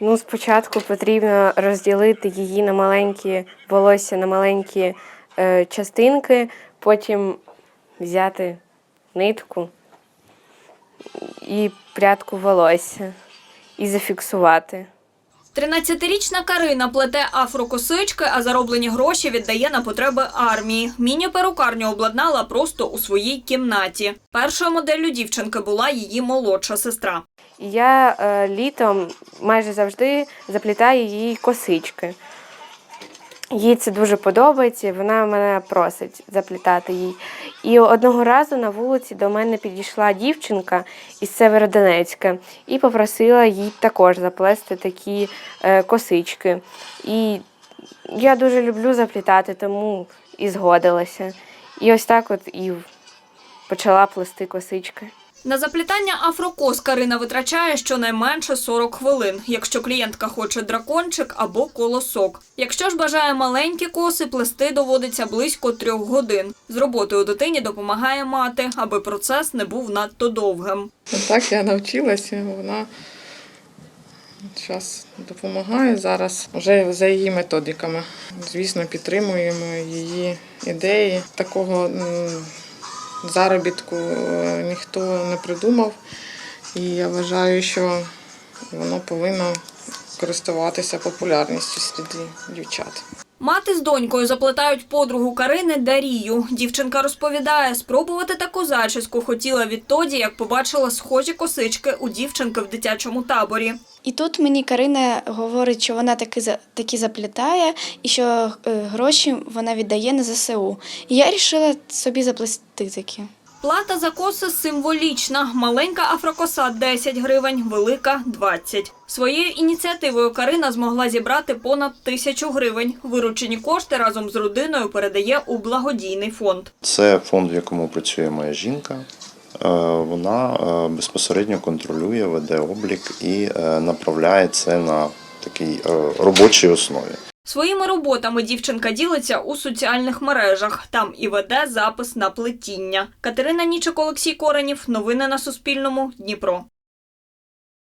Ну, спочатку потрібно розділити її на маленькі волосся, на маленькі е, частинки, потім взяти нитку і прядку волосся і зафіксувати. 13-річна Карина плете афрокосички, а зароблені гроші віддає на потреби армії. Міні-перукарню обладнала просто у своїй кімнаті. Першою моделлю дівчинки була її молодша сестра. Я е, літом майже завжди заплітаю її косички. Їй це дуже подобається, вона мене просить заплітати їй. І одного разу на вулиці до мене підійшла дівчинка із Северодонецька і попросила їй також заплести такі е, косички. І я дуже люблю заплітати, тому і згодилася. І ось так от і почала плести косички. На заплітання афрокос Карина витрачає щонайменше 40 хвилин, якщо клієнтка хоче дракончик або колосок. Якщо ж бажає маленькі коси, плести доводиться близько трьох годин. З роботою дитині допомагає мати, аби процес не був надто довгим. Так я навчилася, вона зараз допомагає зараз вже за її методиками. Звісно, підтримуємо її ідеї. Такого заробітку е, ніхто не придумав. І я вважаю, що воно повинно користуватися популярністю серед дівчат. Мати з донькою заплетають подругу Карини Дарію. Дівчинка розповідає, спробувати таку зачіску хотіла відтоді, як побачила схожі косички у дівчинки в дитячому таборі. І тут мені Карина говорить, що вона таки таки заплітає і що е, гроші вона віддає на ЗСУ. І я вирішила собі заплести такі. Плата за коси символічна. Маленька афрокоса 10 гривень, велика 20. Своєю ініціативою Карина змогла зібрати понад тисячу гривень. Виручені кошти разом з родиною передає у благодійний фонд. Це фонд, в якому працює моя жінка. Е, Вона е, безпосередньо контролює, веде облік і е, направляє це на такій робочій основі. Своїми роботами дівчинка ділиться у соціальних мережах. Там і веде запис на плетіння. Катерина Нічик, Олексій Коренів. Новини на Суспільному. Дніпро.